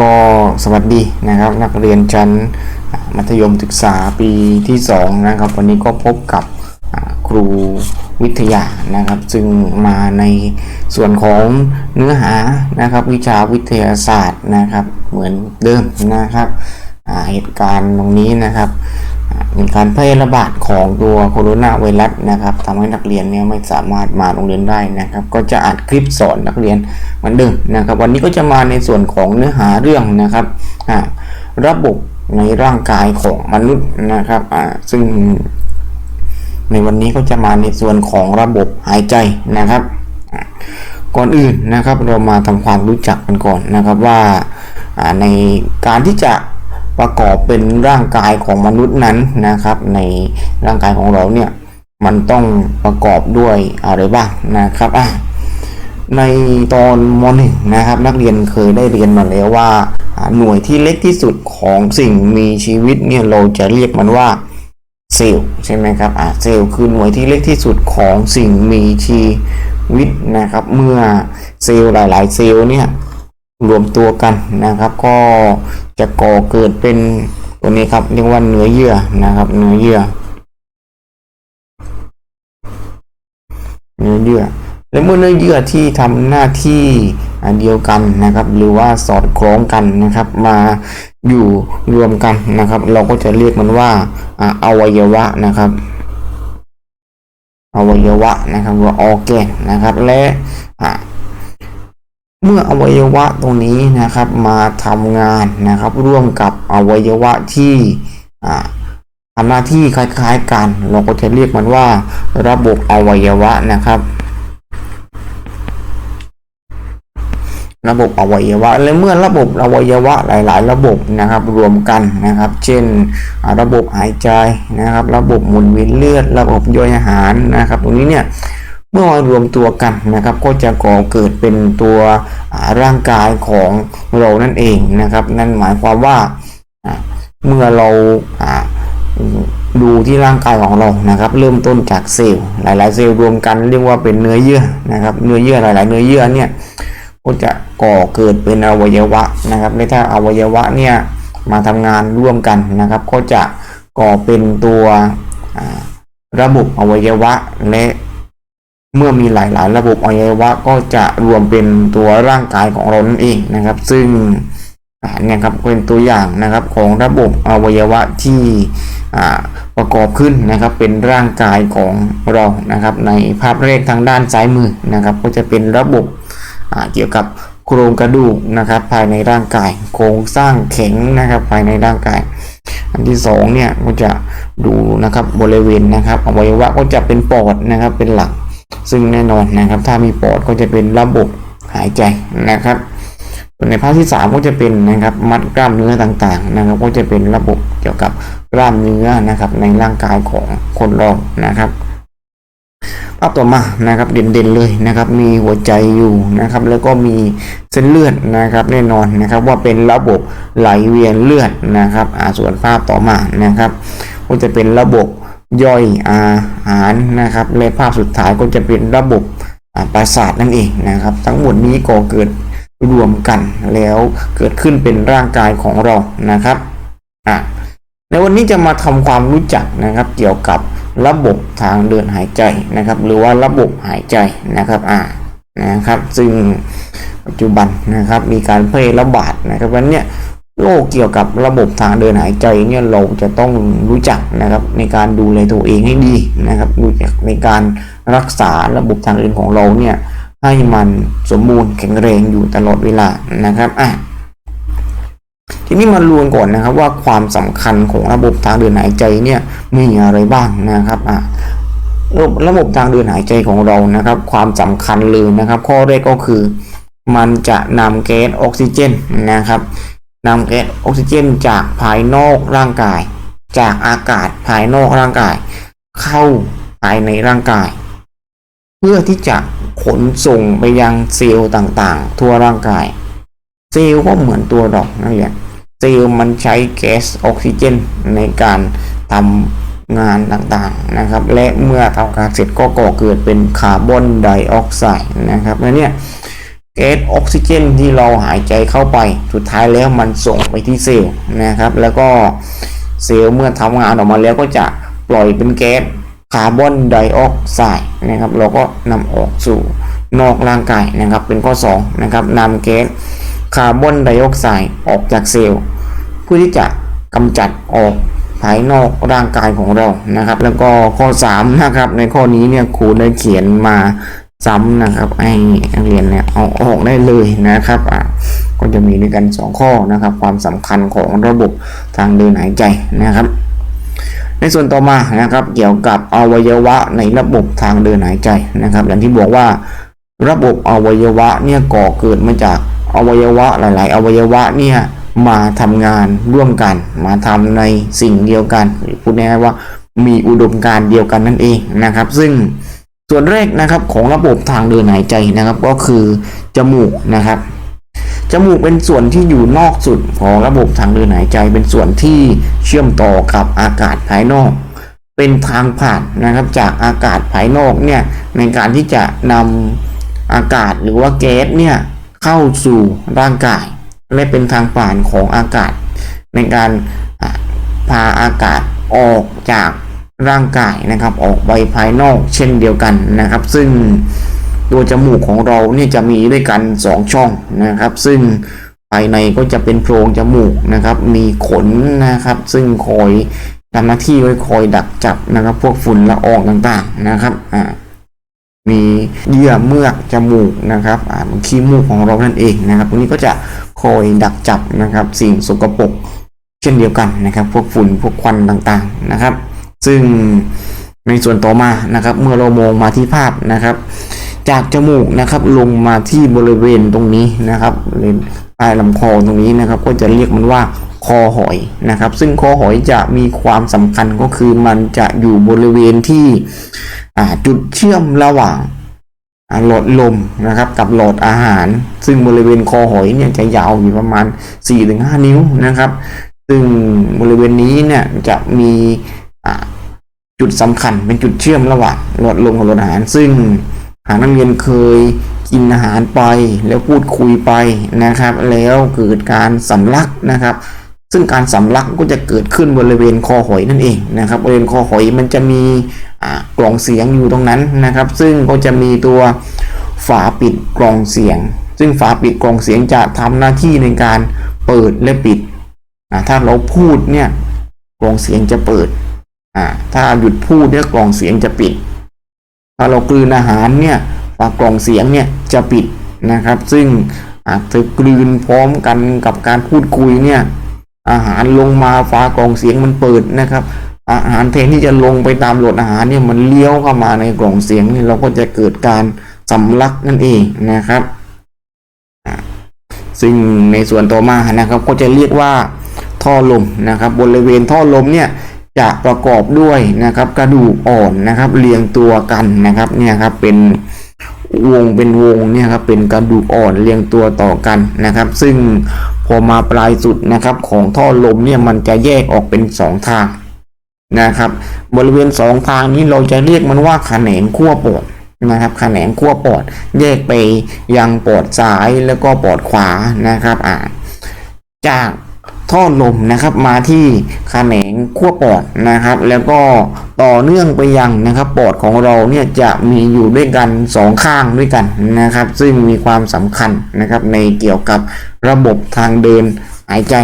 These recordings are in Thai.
ก็สวัสดีนะครับ นักเรียนชั้นมัธยมศึกษาปีที่ 2 นะครับ วันนี้ก็พบกับครูวิทยานะครับ ซึ่งมาในส่วนของเนื้อหานะครับ วิชาวิทยาศาสตร์นะครับ เหมือนเดิมนะครับเหตุการณ์ตรงนี้นะครับ อ่ามีการแพร่ระบาดของตัวโคโรนาไวรัสนะครับทำให้นักเรียนเนี่ยไม่สามารถมาโรงเรียนได้นะครับ ก็จะอัดคลิปสอนนักเรียนเหมือนเดิมนะครับ วันนี้ก็จะมาในส่วนของเนื้อหาเรื่องนะครับระบบในร่างกายของมนุษย์นะครับซึ่งในวันนี้ก็จะมาในส่วนของระบบหายใจนะครับก่อนอื่นนะครับเรามาทำความรู้จักกันก่อนนะครับว่าในการที่จะ ประกอบเป็นร่างกายของมนุษย์นั้นนะครับ ในร่างกายของเราเนี่ยมันต้องประกอบด้วยอะไรบ้างนะครับอะในตอนม .1 นะครับ นักเรียนเคยได้เรียนมาแล้วว่า หน่วยที่เล็กที่สุดของสิ่งมีชีวิตเนี่ยเราจะเรียกมันว่าเซลล์ใช่ไหมครับอ่าเซลล์คือหน่วยที่เล็กที่สุดของสิ่งมีชีวิตนะครับ เมื่อเซลล์หลาย ๆ เซลล์เนี่ยรวมตัวกันนะครับ ก็ จะก่อเกิดเป็นตัวนี้ครับเรียกว่าเนื้อเยื่อนะครับ เนื้อเยื่อ เนื้อเยื่อ และเมื่อเนื้อเยื่อที่ทำหน้าที่เดียวกันนะครับ หรือว่าสอดคล้องกันนะครับ มาอยู่รวมกันนะครับ เราก็จะเรียกมันว่าอวัยวะนะครับอวัยวะนะครับหรือว่าออแกนนะครับ และ เมื่ออวัยวะตรงนี้นะครับมาทำงานนะครับร่วมกับอวัยวะที่อ่าทำหน้าที่คล้ายๆกัน เราก็จะเรียกมันว่า ระบบอวัยวะนะครับ ระบบอวัยวะและเมื่อระบบอวัยวะหลาย ๆ ระบบนะครับรวมกันนะครับ เช่น ระบบหายใจนะครับ ระบบหมุนเวียนเลือด ระบบย่อยอาหารนะครับ ตรงนี้เนี่ย เมื่อมารวมตัวกันนะครับ ก็จะก่อเกิดเป็นตัวร่างกายของเรานั่นเองนะครับ นั่นหมายความว่าเมื่อเราดูที่ร่างกายของเรานะครับ เริ่มต้นจากเซลล์หลาย ๆ เซลล์รวมกันเรียกว่าเป็นเนื้อเยื่อนะครับ เนื้อเยื่อหลาย ๆ เนื้อเยื่อเนี่ยก็จะก่อเกิดเป็นอวัยวะนะครับและถ้าอวัยวะเนี่ยมาทำงานร่วมกันนะครับ ก็จะก่อเป็นตัวระบบอวัยวะและ เมื่อมีหลายๆ ระบบอวัยวะก็จะรวมเป็นตัวร่างกายของเรานั่นเองนะครับ ซึ่งเนี่ยครับเป็นตัวอย่างนะครับของระบบอวัยวะที่ประกอบขึ้นนะครับเป็นร่างกายของเรานะครับ ในภาพแรกทางด้านซ้ายมือนะครับ ก็จะเป็นระบบเกี่ยวกับโครงกระดูกนะครับภายในร่างกายโครงสร้างแข็งนะครับภายในร่างกาย อันที่สองเนี่ยก็จะดูนะครับบริเวณนะครับอวัยวะก็จะเป็นปอดนะครับเป็นหลัก ซึ่งแน่นอนนะครับถ้ามีปอดก็จะเป็นระบบหายใจนะครับส่วนในภาคที่ 3 ก็จะเป็นนะครับมัดกล้ามเนื้อต่างๆนะครับ ก็จะเป็นระบบเกี่ยวกับกล้ามเนื้อนะครับในร่างกายของคนเรานะครับภาพต่อมานะครับเด่นๆเลยนะครับ มีหัวใจอยู่นะครับ แล้วก็มีเส้นเลือดนะครับ แน่นอนนะครับว่าเป็นระบบไหลเวียนเลือดนะครับอ่าส่วนภาพต่อมานะครับ ก็จะเป็นระบบ ย่อยอาหารนะครับและภาพสุดท้ายก็จะเป็นระบบประสาทนั่นเองนะครับ ทั้งหมดนี้ก่อเกิดรวมกันแล้วเกิดขึ้นเป็นร่างกายของเรานะครับอะในวันนี้จะมาทำความรู้จักนะครับ เกี่ยวกับระบบทางเดินหายใจนะครับ หรือว่าระบบหายใจนะครับอ่านะครับ ซึ่งปัจจุบันนะครับมีการแพร่ระบาดนะครับวันนี้ โรคเกี่ยวกับระบบทางเดินหายใจเนี่ยเราจะต้องรู้จักนะครับในการดูแลตัวเองให้ดีนะครับรู้จักในการรักษาระบบทางเดินของเราเนี่ยให้มันสมบูรณ์แข็งแรงอยู่ตลอดเวลานะครับอะทีนี้มาลวนก่อนนะครับว่าความสำคัญของระบบทางเดินหายใจเนี่ยมีอะไรบ้างนะครับอะระบบระบบทางเดินหายใจของเรานะครับ ความสำคัญเลยนะครับ ข้อแรกก็คือ มันจะนำแก๊สออกซิเจนนะครับ นำแก๊สออกซิเจนจากภายนอกร่างกาย จากอากาศภายนอกร่างกาย เข้าภายในร่างกาย เพื่อที่จะขนส่งไปยังเซลล์ต่างๆ ทั่วร่างกาย เซลล์ก็เหมือนตัวเรานั่นแหละเซลล์มันใช้แก๊สออกซิเจนในการทำงานต่างๆนะครับ และเมื่อทำการเสร็จก็ก่อเกิดเป็นคาร์บอนไดออกไซด์นะครับและเนี่ย แก๊สออกซิเจนที่เราหายใจเข้าไป สุดท้ายแล้วมันส่งไปที่เซลล์นะครับ แล้วก็เซลล์เมื่อทำงานออกมาแล้วก็จะปล่อยเป็นแก๊สคาร์บอนไดออกไซด์นะครับ เราก็นำออกสู่นอกร่างกายนะครับ เป็นข้อ2นะครับนำแก๊สคาร์บอนไดออกไซด์ออกจากเซลล์เพื่อที่จะกำจัดออกภายนอกร่างกายของเรานะครับ แล้วก็ข้อ3นะครับในข้อนี้เนี่ยครูได้เขียนมา ซ้ำนะครับให้นักเรียนเนี่ยเอาออกได้เลยนะครับอะก็จะมีด้วยกัน 2 ข้อนะครับ ความสำคัญของระบบทางเดินหายใจนะครับ ในส่วนต่อมานะครับ เกี่ยวกับอวัยวะในระบบทางเดินหายใจนะครับ อย่างที่บอกว่าระบบอวัยวะเนี่ยก่อเกิดมาจากอวัยวะหลาย ๆ อวัยวะเนี่ยมาทำงานร่วมกัน มาทำในสิ่งเดียวกันพูดง่ายๆว่ามีอุดมการณ์เดียวกันนั่นเองนะครับ ซึ่ง ส่วนแรกนะครับของระบบทางเดินหายใจนะครับ ก็คือจมูกนะครับ จมูกเป็นส่วนที่อยู่นอกสุดของระบบทางเดินหายใจ เป็นส่วนที่เชื่อมต่อกับอากาศภายนอก เป็นทางผ่านนะครับจากอากาศภายนอกเนี่ยในการที่จะนำอากาศหรือว่าแก๊สเนี่ยเข้าสู่ร่างกาย และเป็นทางผ่านของอากาศ ในการพาอากาศออกจาก ร่างกายนะครับออกไปภายนอกเช่นเดียวกันนะครับ ซึ่งตัวจมูกของเราเนี่ยจะมีด้วยกัน 2 ช่องนะครับ ซึ่งภายในก็จะเป็นโพรงจมูกนะครับ มีขนนะครับ ซึ่งคอยทำหน้าที่ไว้คอยดักจับนะครับ พวกฝุ่นละอองต่างๆนะครับอ่ามีเยื่อเมือกจมูกนะครับอ่าขี้มูกของเรานั่นเองนะครับตรงนี้ก็จะคอยดักจับนะครับ สิ่งสกปรกเช่นเดียวกันนะครับ พวกฝุ่นพวกควันต่างๆนะครับ ซึ่งในส่วนต่อมานะครับ เมื่อเรามองมาที่ภาพนะครับ จากจมูกนะครับลงมาที่บริเวณตรงนี้นะครับเลนปลายลำคอตรงนี้นะครับ ก็จะเรียกมันว่าคอหอยนะครับ ซึ่งคอหอยจะมีความสำคัญก็คือมันจะอยู่บริเวณที่จุดเชื่อมระหว่างหลอดลมนะครับ กับหลอดอาหาร ซึ่งบริเวณคอหอยเนี่ยจะยาวอยู่ประมาณ 4-5 นิ้วนะครับ ซึ่งบริเวณนี้เนี่ยจะมี จุดสำคัญเป็นจุดเชื่อมระหว่างหลอดลมกับหลอดอาหาร ซึ่งหากนักเรียนเคยกินอาหารไปแล้วพูดคุยไปนะครับ แล้วเกิดการสำลักนะครับ ซึ่งการสำลักก็จะเกิดขึ้นบริเวณคอหอยนั่นเองนะครับบริเวณคอหอยมันจะมีกล่องเสียงอยู่ตรงนั้นนะครับ ซึ่งก็จะมีตัวฝาปิดกล่องเสียง ซึ่งฝาปิดกล่องเสียงจะทำหน้าที่ในการเปิดและปิดถ้าเราพูดเนี่ยกล่องเสียงจะเปิด อ่าถ้าหยุดพูดเนี่ยกล่องเสียงจะปิด ถ้าเรากลืนอาหารเนี่ยฝากล่องเสียงเนี่ยจะปิดนะครับ ซึ่งอาจจะกลืนพร้อมกันกับการพูดคุยเนี่ยอาหารลงมาฟ้ากล่องเสียงมันเปิดนะครับ อาหารแทนที่จะลงไปตามโหลดอาหารเนี่ยมันเลี้ยวเข้ามาในกล่องเสียงนี่เราก็จะเกิดการสำลักนั่นเองนะครับซึ่งในส่วนต่อมานะครับก็จะเรียกว่าท่อลมนะครับ บริเวณท่อลมเนี่ย จะประกอบด้วยนะครับกระดูกอ่อนนะครับเรียงตัวกันนะครับเนี่ยครับเป็นวงเป็นวงเนี่ยครับเป็นกระดูกอ่อนเรียงตัวต่อกันนะครับ ซึ่งพอมาปลายสุดนะครับของท่อลมเนี่ยมันจะแยกออกเป็นสองทางนะครับบริเวณสองทางนี้เราจะเรียกมันว่าแขนงขั้วปอดนะครับแขนงขั้วปอด แยกไปยังปอดซ้ายแล้วก็ปอดขวานะครับอ่าจาก ท่อลมนะครับมาที่แขนงขั้วปอดนะครับ แล้วก็ต่อเนื่องไปยังนะครับปอดของเราเนี่ยจะมีอยู่ด้วยกันสองข้างด้วยกันนะครับ ซึ่งมีความสำคัญนะครับในเกี่ยวกับระบบทางเดินหายใจ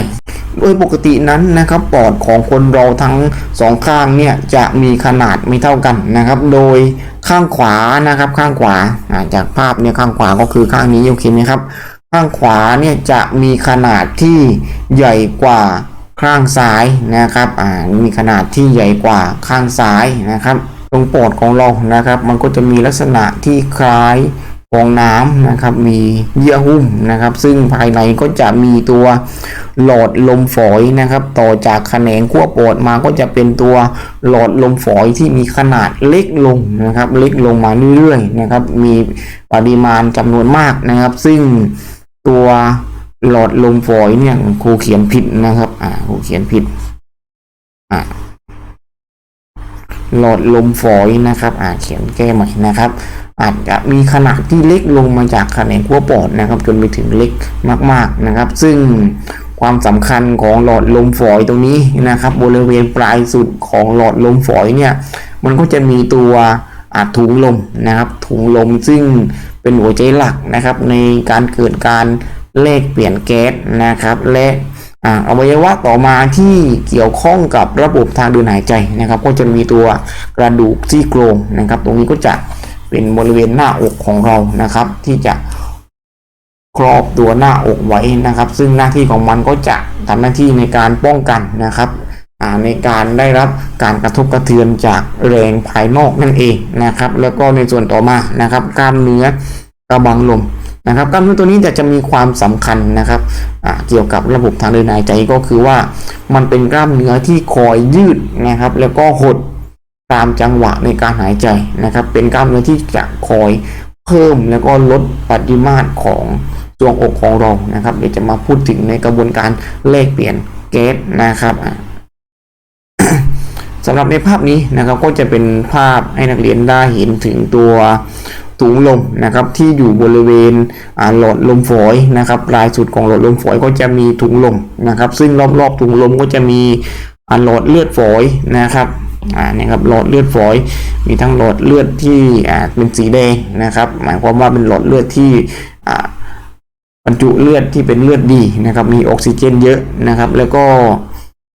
โดยปกตินั้นนะครับปอดของคนเราทั้งสองข้างเนี่ยจะมีขนาดไม่เท่ากันนะครับ โดยข้างขวานะครับข้างขวาจากภาพเนี่ยข้างขวาก็คือข้างนี้โอเคไหมครับ ข้างขวาเนี่ยจะมีขนาดที่ใหญ่กว่าข้างซ้ายนะครับอ่ามีขนาดที่ใหญ่กว่าข้างซ้ายนะครับตรงปอดของเรานะครับ มันก็จะมีลักษณะที่คล้ายฟองน้ำนะครับ มีเยื่อหุ้มนะครับ ซึ่งภายในก็จะมีตัวหลอดลมฝอยนะครับ ต่อจากแขนงขั้วปอดมาก็จะเป็นตัวหลอดลมฝอยที่มีขนาดเล็กลงนะครับ เล็กลงมาเรื่อยๆนะครับ มีปริมาณจำนวนมากนะครับ ซึ่ง ตัวหลอดลมฝอยเนี่ยครูเขียนผิดนะครับ อ่าครูเขียนผิด อ่าหลอดลมฝอยนะครับ อ่าเขียนแก้ใหม่นะครับ อาจจะมีขนาดที่เล็กลงมาจากแขนงขั้วปอดนะครับ จนไปถึงเล็กมาก ๆนะครับ ซึ่งความสำคัญของหลอดลมฝอยตรงนี้นะครับ บริเวณปลายสุดของหลอดลมฝอยเนี่ย มันก็จะมีตัว ถุงลมนะครับ ถุงลมซึ่งเป็นหัวใจหลักนะครับ ในการเกิดการเลขเปลี่ยนแก๊สนะครับ และอ่าอวัยวะต่อมาที่เกี่ยวข้องกับระบบทางเดินหายใจนะครับ ก็จะมีตัวกระดูกซี่โครงนะครับ ตรงนี้ก็จะเป็นบริเวณหน้าอกของเรานะครับ ที่จะครอบตัวหน้าอกไว้นะครับ ซึ่งหน้าที่ของมันก็จะทำหน้าที่ในการป้องกันนะครับ ในการได้รับการกระทบกระเทือนจากแรงภายนอกนั่นเองนะครับ แล้วก็ในส่วนต่อมานะครับกล้ามเนื้อกระบังลมนะครับกล้ามเนื้อตัวนี้จะจะมีความสำคัญนะครับเกี่ยวกับระบบทางเดินหายใจก็คือว่า มันเป็นกล้ามเนื้อที่คอยยืดนะครับ แล้วก็หดตามจังหวะในการหายใจนะครับ เป็นกล้ามเนื้อที่จะคอยเพิ่มแล้วก็ลดปริมาตรของดวงอกของเรานะครับ เดี๋ยวจะมาพูดถึงในกระบวนการเลขเปลี่ยนเกสนะครับ สำหรับในภาพนี้นะครับก็จะเป็นภาพให้นักเรียนได้เห็นถึงตัวถุงลมนะครับที่อยู่บริเวณหลอดลมฝอยนะครับลายสุดของหลอดลมฝอยก็จะมีถุงลมนะครับ ซึ่งรอบๆถุงลมก็จะมีหลอดเลือดฝอยนะครับอ่าเนี่ยครับหลอดเลือดฝอย มีทั้งหลอดเลือดที่อ่าเป็นสีแดงนะครับ หมายความว่าเป็นหลอดเลือดที่อ่าบรรจุเลือดที่เป็นเลือดดีนะครับ มีออกซิเจนเยอะนะครับ แล้วก็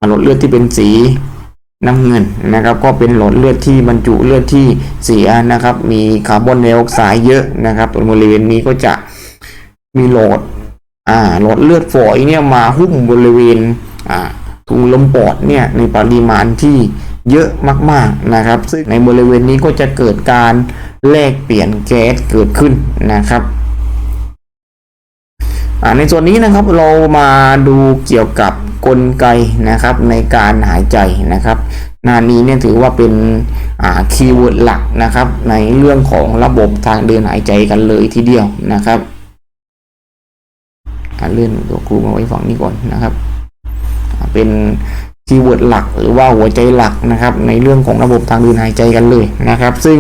หลอดเลือดที่เป็นสี น้ำเงินนะครับก็เป็นหลอดเลือดที่บรรจุเลือดที่เสียนะครับ มีคาร์บอนไดออกไซด์เยอะนะครับตรงบริเวณนี้ก็จะมีหลอดอ่าหลอดเลือดฝอยเนี่ยมาหุ้มบริเวณอ่าถุงลมปอดเนี่ยในปริมาณที่เยอะมากๆนะครับ ซึ่งในบริเวณนี้ก็จะเกิดการแลกเปลี่ยนแก๊สเกิดขึ้นนะครับในส่วนนี้นะครับเรามาดูเกี่ยวกับ กลไกนะครับในการหายใจนะครับหน้านี้เนี่ยถือว่าเป็นคีย์เวิร์ดหลักนะครับ ในเรื่องของระบบทางเดินหายใจกันเลยทีเดียวนะครับเลื่อนตัวครูมาไว้ฝั่งนี้ก่อนนะครับ เป็น คีย์เวิร์ดหลักหรือว่าหัวใจหลักนะครับ ในเรื่องของระบบทางเดินหายใจกันเลยนะครับ ซึ่ง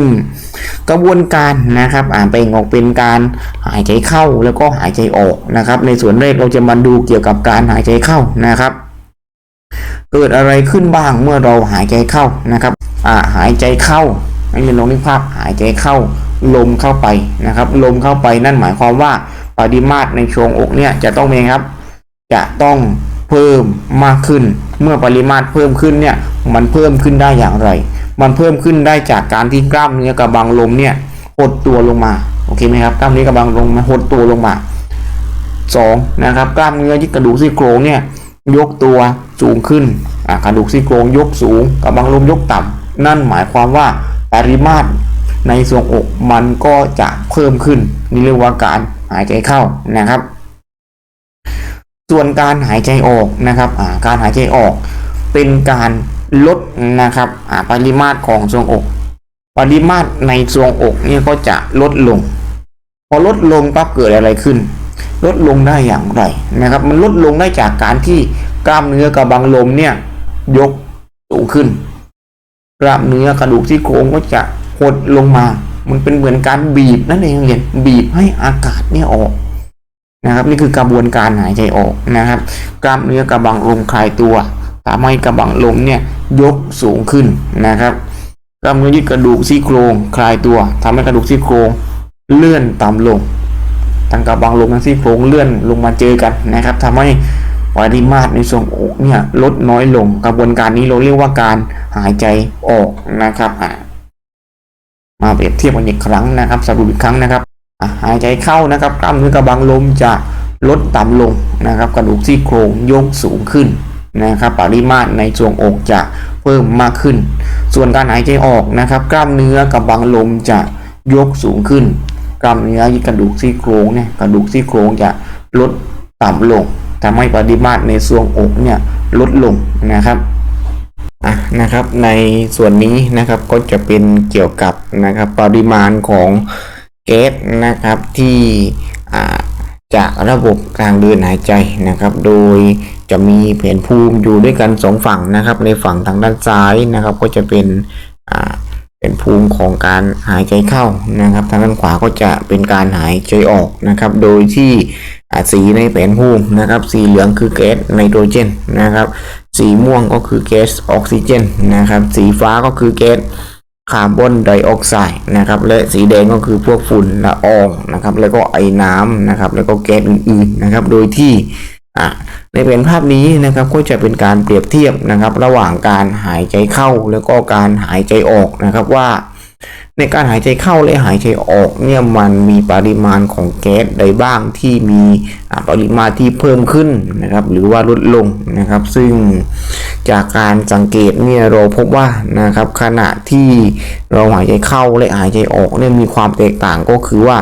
กระบวนการนะครับอ่านแบ่งออกเป็นการหายใจเข้าแล้วก็หายใจออกนะครับ ในส่วนแรกเราจะมาดูเกี่ยวกับการหายใจเข้านะครับ เกิดอะไรขึ้นบ้างเมื่อเราหายใจเข้านะครับอ่าหายใจเข้าให้เรียนลองนึกภาพหายใจเข้าลมเข้าไปนะครับ ลมเข้าไปนั่นหมายความว่าปริมาตรในช่วงอกเนี่ยจะต้องเป็นครับ จะต้อง เพิ่มมากขึ้น เมื่อปริมาตรเพิ่มขึ้นเนี่ยมันเพิ่มขึ้นได้อย่างไร มันเพิ่มขึ้นได้จากการที่กล้ามเนื้อกระบังลมเนี่ยหดตัวลงมาโอเคไหมครับกล้ามเนื้อกระบังลมมาหดตัวลงมาสองนะครับกล้ามเนื้อที่กระดูกซี่โครงเนี่ยยกตัวสูงขึ้นกระดูกซี่โครงยกสูงกระบังลมยกต่ำนั่นหมายความว่าปริมาตรในส่วงอกมันก็จะเพิ่มขึ้นนี่เรียกว่าการหายใจเข้านะครับ ส่วนการหายใจออกนะครับการหายใจออก เป็นการลดนะครับปริมาตรของทรวงอก ปริมาตรในทรวงอกเนี่ยก็จะลดลง พอลดลงปั๊บเกิดอะไรขึ้น ลดลงได้อย่างไรนะครับ มันลดลงได้จากการที่กล้ามเนื้อกระบังลมเนี่ยยกสูงขึ้น กล้ามเนื้อกระดูกที่โครงก็จะหดลงมา มันเป็นเหมือนการบีบนั่นเองเรียนบีบให้อากาศเนี่ยออก นะครับ นี่คือกระบวนการหายใจออกนะครับ กล้ามเนื้อกระบังลมคลายตัวทำให้กระบังลมเนี่ยยกสูงขึ้นนะครับกล้ามเนื้อยึดกระดูกซี่โครงคลายตัวทำให้กระดูกซี่โครงเลื่อนต่ำลงทั้งกระบังลมทั้งซี่โครงเลื่อนลงมาเจอกันนะครับทำให้ปริมาตรในส่วนอกเนี่ยลดน้อยลงกระบวนการนี้เราเรียกว่าการหายใจออกนะครับมาเปรียบเทียบกันอีกครั้งนะครับสรุปอีกครั้งนะครับ หายใจเข้านะครับกล้ามเนื้อกระบังลมจะลดต่ำลงนะครับกระดูกซี่โครงยกสูงขึ้นนะครับปริมาตรในส่วงอกจะเพิ่มมากขึ้น ส่วนการหายใจออกนะครับกล้ามเนื้อกับบังลมจะยกสูงขึ้น กล้ามเนื้ออีกระดูกซี่โครงเนี่ยกระดูกซี่โครงจะลดต่ำลงทำให้ปริมาตรในส่วงอกเนี่ยลดลงนะครับอะนะครับในส่วนนี้นะครับก็จะเป็นเกี่ยวกับนะครับปริมาณของ แก๊สนะครับที่จากระบบทางเดินหายใจนะครับ โดยจะมีแผนภูมิอยู่ด้วยกันสองฝั่งนะครับ ในฝั่งทางด้านซ้ายนะครับ ก็จะเป็นอ่าเป็นภูมิของการหายใจเข้านะครับ ทางด้านขวาก็จะเป็นการหายใจออกนะครับ โดยที่สีในแผนภูมินะครับ สีเหลืองคือแก๊สไนโตรเจนนะครับ สีม่วงก็คือแก๊สออกซิเจนนะครับ สีฟ้าก็คือแก๊ส คาร์บอนไดออกไซด์นะครับและสีแดงก็คือพวกฝุ่นละอองนะครับแล้วก็ไอน้ำนะครับแล้วก็แก๊สอื่นๆนะครับโดยที่ในแผนภาพนี้นะครับก็จะเป็นการเปรียบเทียบนะครับระหว่างการหายใจเข้าแล้วก็การหายใจออกนะครับว่า ในการหายใจเข้าและหายใจออกเนี่ยมันมีปริมาณของแก๊สใดบ้างที่มีปริมาณที่เพิ่มขึ้นนะครับหรือว่าลดลงนะครับ ซึ่งจากการสังเกตเนี่ยเราพบว่านะครับขณะที่เราหายใจเข้าและหายใจออกเนี่ยมีความแตกต่างก็คือว่า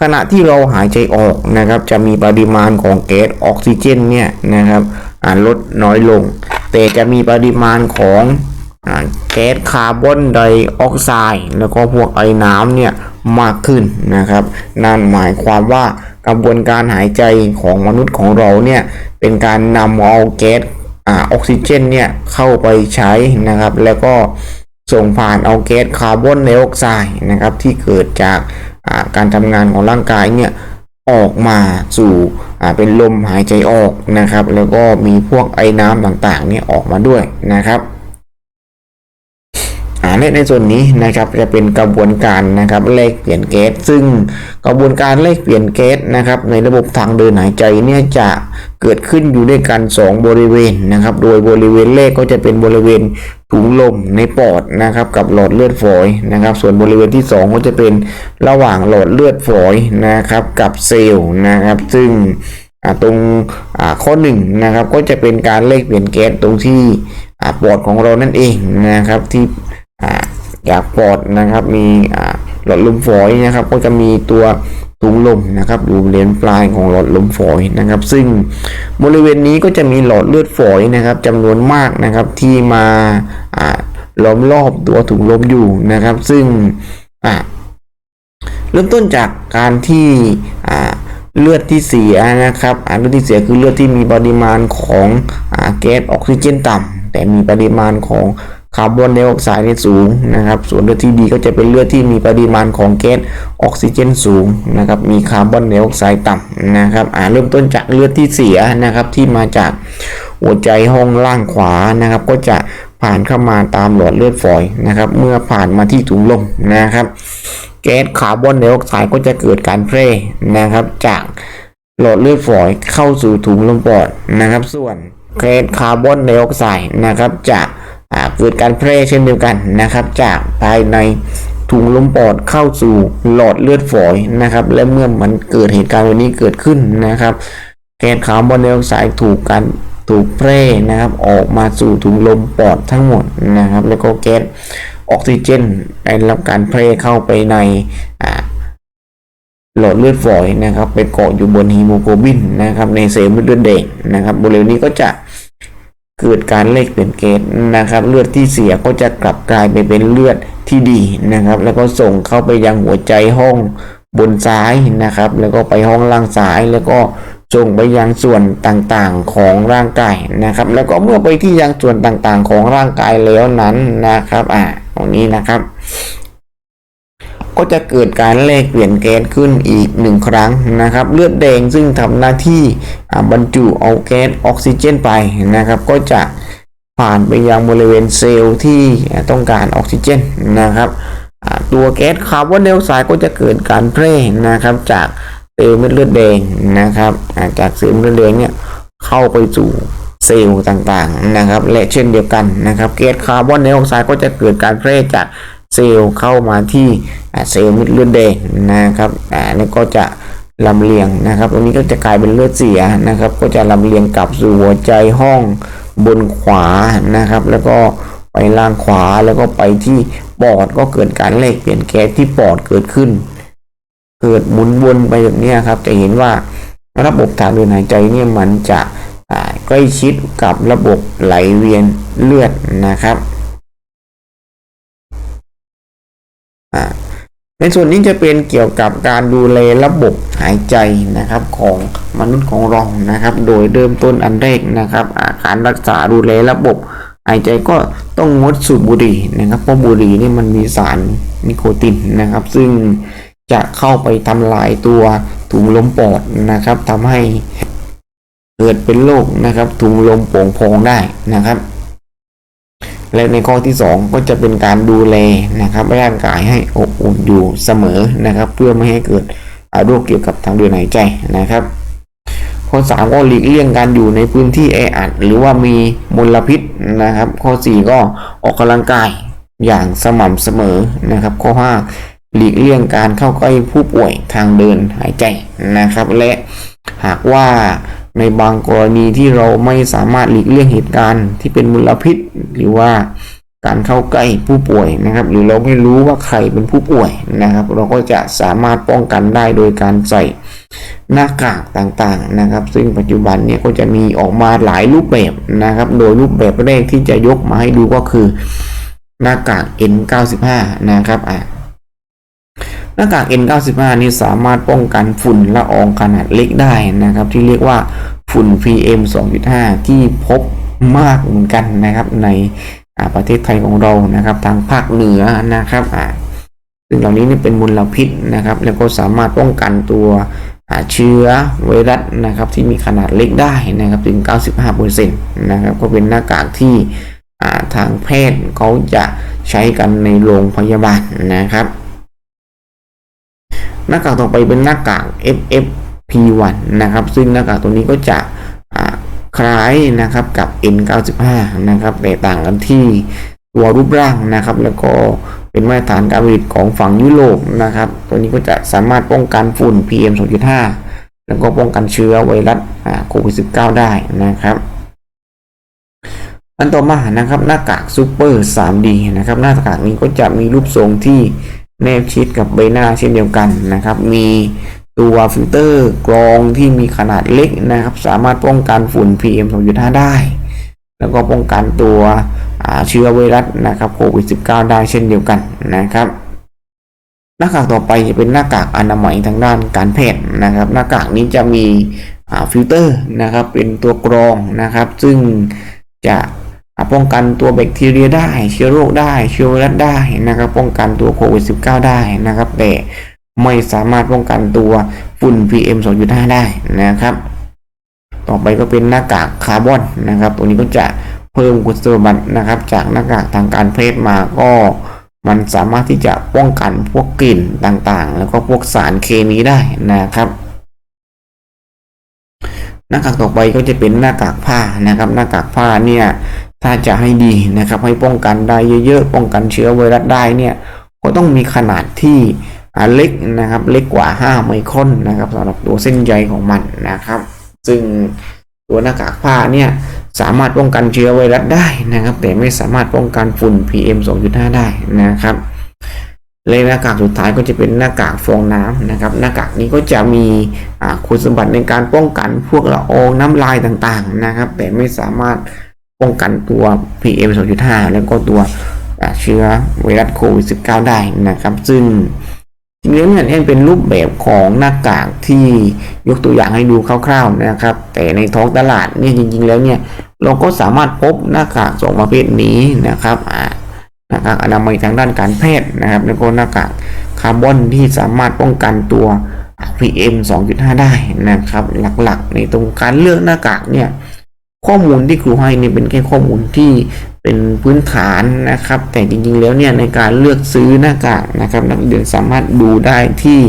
ขณะที่เราหายใจออกนะครับจะมีปริมาณของแก๊สออกซิเจนเนี่ยนะครับลดน้อยลง แต่จะมีปริมาณของ แก๊สคาร์บอนไดออกไซด์แล้วก็พวกไอน้ำเนี่ยมากขึ้นนะครับ นั่นหมายความว่ากระบวนการหายใจของมนุษย์ของเราเนี่ยเป็นการนำเอาแก๊สออกซิเจนเนี่ยเข้าไปใช้นะครับ แล้วก็ส่งผ่านเอาแก๊สคาร์บอนไดออกไซด์นะครับที่เกิดจากการทำงานของร่างกายเนี่ยออกมาสู่เป็นลมหายใจออกนะครับ แล้วก็มีพวกไอ้น้ำต่างๆเนี่ยออกมาด้วยนะครับ และในส่วนนี้นะครับจะเป็นกระบวนการนะครับแลกเปลี่ยนแก๊สซึ่งกระบวนการแลกเปลี่ยนแก๊สนะครับในระบบทางเดินหายใจเนี่ยจะเกิดขึ้นอยู่ด้วยกัน 2 บริเวณนะครับ โดยบริเวณแรกก็จะเป็นบริเวณถุงลมในปอดนะครับกับหลอดเลือดฝอยนะครับ ส่วนบริเวณที่ 2 ก็จะเป็นระหว่างหลอดเลือดฝอยนะครับกับเซลล์นะครับ ซึ่งตรงข้อ1นนะครับก็จะเป็นการแลกเปลี่ยนแก๊สตรงที่อปอดของเรานั่นเองนะครับที่ อ่าจากปอดนะครับ มีหลอดลมฝอยนะครับ ก็จะมีตัวถุงลมนะครับอยู่บริเวณปลายของหลอดลมฝอยนะครับ ซึ่งบริเวณนี้ก็จะมีหลอดเลือดฝอยนะครับจำนวนมากนะครับที่มาล้อมรอบตัวถุงลมอยู่นะครับ ซึ่งเริ่มต้นจากการที่เลือดที่เสียนะครับเลือดที่เสียคือเลือดที่มีปริมาณของอแก๊สออกซิเจนต่ำแต่มีปริมาณของ คาร์บอนไดออกไซด์เนี่สูงนะครับ ส่วนเลือดที่ดีก็จะเป็นเลือดที่มีปริมาณของแก๊สออกซิเจนสูงนะครับ มีคาร์บอนไดออกไซด์ต่ำนะครับอ่าเริ่มต้นจากเลือดที่เสียนะครับที่มาจากหัวใจห้องล่างขวานะครับ ก็จะผ่านเข้ามาตามหลอดเลือดฝอยนะครับ เมื่อผ่านมาที่ถุงลมนะครับ แก๊สคาร์บอนไดออกไซด์ก็จะเกิดการแพร่นะครับ จากหลอดเลือดฝอยเข้าสู่ถุงลมปอดนะครับ ส่วนแก๊สคาร์บอนไดออกไซด์นะครับจะ เกิดการแพร่เช่นเดียวกันนะครับ จากภายในถุงลมปอดเข้าสู่หลอดเลือดฝอยนะครับ และเมื่อมันเกิดเหตุการณ์วันนี้เกิดขึ้นนะครับ แก๊สคาร์บอนไดออกไซด์ถูกการถูกแพร่นะครับ ออกมาสู่ถุงลมปอดทั้งหมดนะครับ แล้วก็แก๊สออกซิเจนได้รับการแพร่เข้าไปในหลอดเลือดฝอยนะครับ ไปเกาะอยู่บนฮีโมโกลบินนะครับ ในเซลล์เลือดแดงนะครับบริเวณนี้ก็จะ เกิดการเลขเปลี่ยนเกตนะครับ เลือดที่เสียก็จะกลับกลายไปเป็นเลือดที่ดีนะครับ แล้วก็ส่งเข้าไปยังหัวใจห้องบนซ้ายนะครับ แล้วก็ไปห้องล่างซ้ายแล้วก็ส่งไปยังส่วนต่างๆของร่างกายนะครับ แล้วก็เมื่อไปที่ยังส่วนต่างๆของร่างกายแล้วนั้นนะครับอ่าตรงนี้นะครับ ก็จะเกิดการแลกเปลี่ยนแก๊สขึ้นอีกหนึ่งครั้งนะครับ เลือดแดงซึ่งทำหน้าที่บรรจุเอาแก๊สออกซิเจนไปนะครับ ก็จะผ่านไปยังบริเวณเซลล์ที่ต้องการออกซิเจนนะครับตัวแก๊สคาร์บอนไดออกไซด์ก็จะเกิดการแพร่นะครับ จากเซลล์เม็ดเลือดแดงนะครับจากเซลล์เม็ดเลือดแดงเนี่ยเข้าไปสู่เซลล์ต่างๆนะครับ และเช่นเดียวกันนะครับ แก๊สคาร์บอนไดออกไซด์ก็จะเกิดการแพร่จาก เซลล์เข้ามาที่เซลล์ม็ดเลือดแดงนะครับอ่าแล้วก็จะลำเลียงนะครับตรงนี้ก็จะกลายเป็นเลือดเสียนะครับ ก็จะลำเลียงกลับสู่หัวใจห้องบนขวานะครับ แล้วก็ไปล่างขวาแล้วก็ไปที่ปอดก็เกิดการแลกเปลี่ยนแก๊สที่ปอดเกิดขึ้น เกิดหมุนวนไปแบบนี้ครับ จะเห็นว่าระบบทางเดินหายใจเนี่ยมันจะใกล้ชิดกับระบบไหลเวียนเลือดนะครับ ในส่วนนี้จะเป็นเกี่ยวกับการดูแลระบบหายใจนะครับของมนุษย์ของเรานะครับ โดยเริ่มต้นอันแรกนะครับอาการรักษาดูแลระบบหายใจก็ต้องงดสูบบุหรี่นะครับเพราะบุหรี่นี่มันมีสารนิโคตินนะครับ ซึ่งจะเข้าไปทำลายตัวถุงลมปอดนะครับทำให้เกิดเป็นโรคนะครับถุงลมโป่งพองได้นะครับ และในข้อที่ 2 ก็จะเป็นการดูแลนะครับร่างกายให้อบอุ่นอยู่เสมอนะครับ เพื่อไม่ให้เกิดโรคเกี่ยวกับทางเดินหายใจนะครับ ข้อ 3 ก็หลีกเลี่ยงการอยู่ในพื้นที่แออัดหรือว่ามีมลพิษนะครับ ข้อ 4 ก็ออกกำลังกายอย่างสม่ำเสมอนะครับ ข้อ 5 หลีกเลี่ยงการเข้าใกล้ผู้ป่วยทางเดินหายใจนะครับ และหากว่า ในบางกรณีที่เราไม่สามารถหลีกเลี่ยงเหตุการณ์ที่เป็นมลพิษ หรือว่าการเข้าใกล้ผู้ป่วยนะครับ หรือเราไม่รู้ว่าใครเป็นผู้ป่วยนะครับ เราก็จะสามารถป้องกันได้โดยการใส่หน้ากากต่างๆนะครับ ซึ่งปัจจุบันเนี่ยก็จะมีออกมาหลายรูปแบบนะครับ โดยรูปแบบแรกที่จะยกมาให้ดูก็คือหน้ากาก N95 นะครับอะ หน้ากาก N95 นี่สามารถป้องกันฝุ่นละอองขนาดเล็กได้นะครับ ที่เรียกว่าฝุ่น PM 2.5 ที่พบมากเหมือนกันนะครับ ในประเทศไทยของเรานะครับ ทางภาคเหนือนะครับซึ่งเหล่านี้นี่เป็นมลพิษนะครับ แล้วก็สามารถป้องกันตัวเชื้อไวรัสนะครับ ที่มีขนาดเล็กได้นะครับถึง 95%นะครับ ก็เป็นหน้ากากที่ทางแพทย์เขาจะใช้กันในโรงพยาบาลนะครับ หน้ากากต่อไปเป็นหน้ากาก FFP1 นะครับ ซึ่งหน้ากากตัวนี้ก็จะคล้ายนะครับกับ N95 นะครับแต่ต่างกันที่ตัวรูปร่างนะครับ แล้วก็เป็นมาตรฐานการผลิตของฝั่งยุโรปนะครับ ตัวนี้ก็จะสามารถป้องกันฝุ่น PM 2.5 แล้วก็ป้องกันเชื้อไวรัสโควิด -19 ได้นะครับอันต่อมานะครับหน้ากากซูเปอร์ 3D นะครับหน้ากากนี้ก็จะมีรูปทรงที่ แนบชิดกับใบหน้าเช่นเดียวกันนะครับ มีตัวฟิลเตอร์กรองที่มีขนาดเล็กนะครับ สามารถป้องกันฝุ่น PM 2.5 ได้ แล้วก็ป้องกันตัวเชื้อไวรัสนะครับโควิด -19 ได้เช่นเดียวกันนะครับ หน้ากากต่อไปจะเป็นหน้ากากอนามัยทางด้านการแพทย์นะครับ หน้ากากนี้จะมีฟิลเตอร์นะครับเป็นตัวกรองนะครับ ซึ่งจะ ป้องกันตัวแบคทีเรียได้ เชื้อโรคได้ เชื้อไวรัสได้นะครับ ป้องกันตัวโควิด -19 ได้นะครับ แต่ไม่สามารถป้องกันตัวฝุ่น PM 2.5 ได้นะครับ ต่อไปก็เป็นหน้ากากคาร์บอนนะครับ ตัวนี้ก็จะเพิ่มคุณสมบัตินะครับ จากหน้ากากทางการแพทย์มาก็มันสามารถที่จะป้องกันพวกกลิ่นต่างๆ แล้วก็พวกสารเคมีได้นะครับหน้ากากต่อไปก็จะเป็นหน้ากากผ้านะครับ หน้ากากผ้าเนี่ย ถ้าจะให้ดีนะครับให้ป้องกันได้เยอะๆ ป้องกันเชื้อไวรัสได้เนี่ยก็ต้องมีขนาดที่เล็กนะครับเล็กกว่า 5 ไมครอนนะครับสำหรับตัวเส้นใยของมันนะครับ ซึ่งตัวหน้ากากผ้าเนี่ยสามารถป้องกันเชื้อไวรัสได้นะครับ แต่ไม่สามารถป้องกันฝุ่น PM 2.5 ได้นะครับเลยหน้ากากสุดท้ายก็จะเป็นหน้ากากฟองน้ำนะครับ หน้ากากนี้ก็จะมีคุณสมบัติในการป้องกันพวกละอองน้ำลายต่างๆนะครับ แต่ไม่สามารถ ป้องกันตัว PM 2.5 แล้วก็ตัวเชื้อไวรัสโควิด -19 ได้นะครับ ซึ่งจริงๆเนี่ยเป็นรูปแบบของหน้ากากที่ยกตัวอย่างให้ดูคร่าวๆนะครับ แต่ในท้องตลาดเนี่ยจริง ๆ แล้วเนี่ยเราก็สามารถพบหน้ากากสองประเภทนี้นะครับหน้ากากอนามัยทางด้านการแพทย์นะครับ แล้วก็หน้ากากคาร์บอนที่สามารถป้องกันตัว PM 2.5 ได้นะครับ หลักๆ ในตรงการเลือกหน้ากากเนี่ย ข้อมูลที่ครูให้นี่เป็นแค่ข้อมูลที่เป็นพื้นฐานนะครับ แต่จริงๆแล้วเนี่ยในการเลือกซื้อหน้ากากนะครับ นักเรียนสามารถดูได้ที่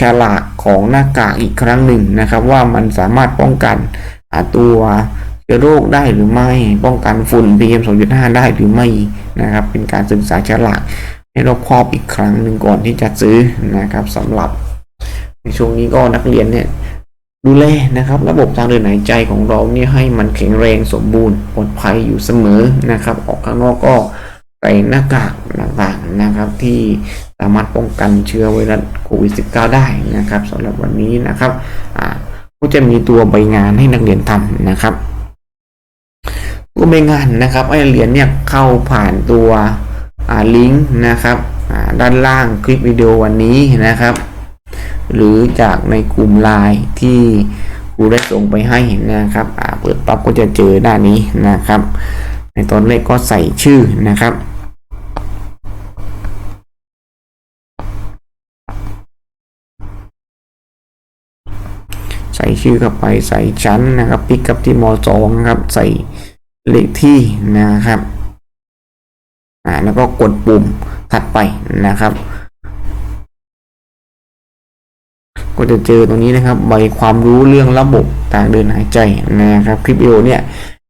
ฉลากของหน้ากากอีกครั้งหนึ่งนะครับ ว่ามันสามารถป้องกันตัวเชื้อโรคได้หรือไม่ป้องกันฝุ่น PM 2.5 ได้หรือไม่นะครับ เป็นการศึกษาฉลากให้รอบคอบอีกครั้งหนึ่งก่อนที่จะซื้อนะครับสำหรับในช่วงนี้ก็นักเรียนเนี่ย ดูแลนะครับระบบทางเดินหายใจของเราเนี่ยให้มันแข็งแรงสมบูรณ์ปลอดภัยอยู่เสมอนะครับ ออกข้างนอกก็ใส่หน้ากากต่างๆนะครับ ที่สามารถป้องกันเชื้อไวรัสโควิด -19 ได้นะครับสำหรับวันนี้นะครับอ่าก็จะมีตัวใบงานให้นักเรียนทำนะครับ ตัวใบงานนะครับให้เรียนเนี่ยเข้าผ่านตัวลิงก์นะครับด้านล่างคลิปวิดีโอวันนี้นะครับ หรือจากในกลุ่มไลน์ที่ครูได้ส่งไปให้นะครับเปิดปั๊บก็จะเจอหน้านี้นะครับ ในตอนแรกก็ใส่ชื่อนะครับใส่ชื่อเข้าไปใส่ชั้นนะครับปิกกับที่มสองครับ ใส่เลขที่นะครับอ่าแล้วก็กดปุ่มถัดไปนะครับ ก็จะเจอตรงนี้นะครับใบความรู้เรื่องระบบทางเดินหายใจนะครับคลิปวิดีโอเนี่ย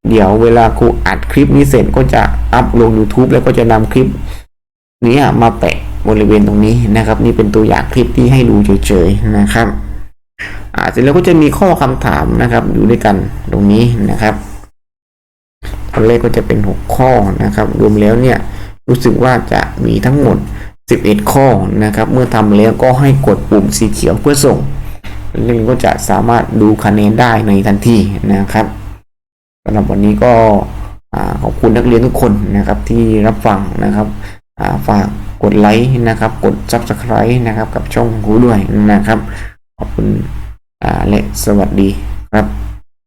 เดี๋ยวเวลาครูอัดคลิปนี้เสร็จก็จะอัพลง YouTube แล้วก็จะนำคลิปนี้มาแปะบริเวณตรงนี้นะครับ นี่เป็นตัวอย่างคลิปที่ให้ดูเฉยๆนะครับอ่าเสร็จแล้วก็จะมีข้อคำถามนะครับ อยู่ด้วยกันตรงนี้นะครับตอนแรกก็จะเป็น 6 ข้อนะครับ รวมแล้วเนี่ยรู้สึกว่าจะมีทั้งหมด 11 ข้อนะครับ เมื่อทำแล้วก็ให้กดปุ่มสีเขียวเพื่อส่งล่นก็จะสามารถดูคะแนนได้ในทันทีนะครับสำหรับวันนี้ก็ขอบคุณนักเรียนทุกคนนะครับที่รับฟังนะครับฝากกดไลค์นะครับ กด Subscribe นะครับกับช่องครูด้วยนะครับ ขอบคุณและสวัสดีครับ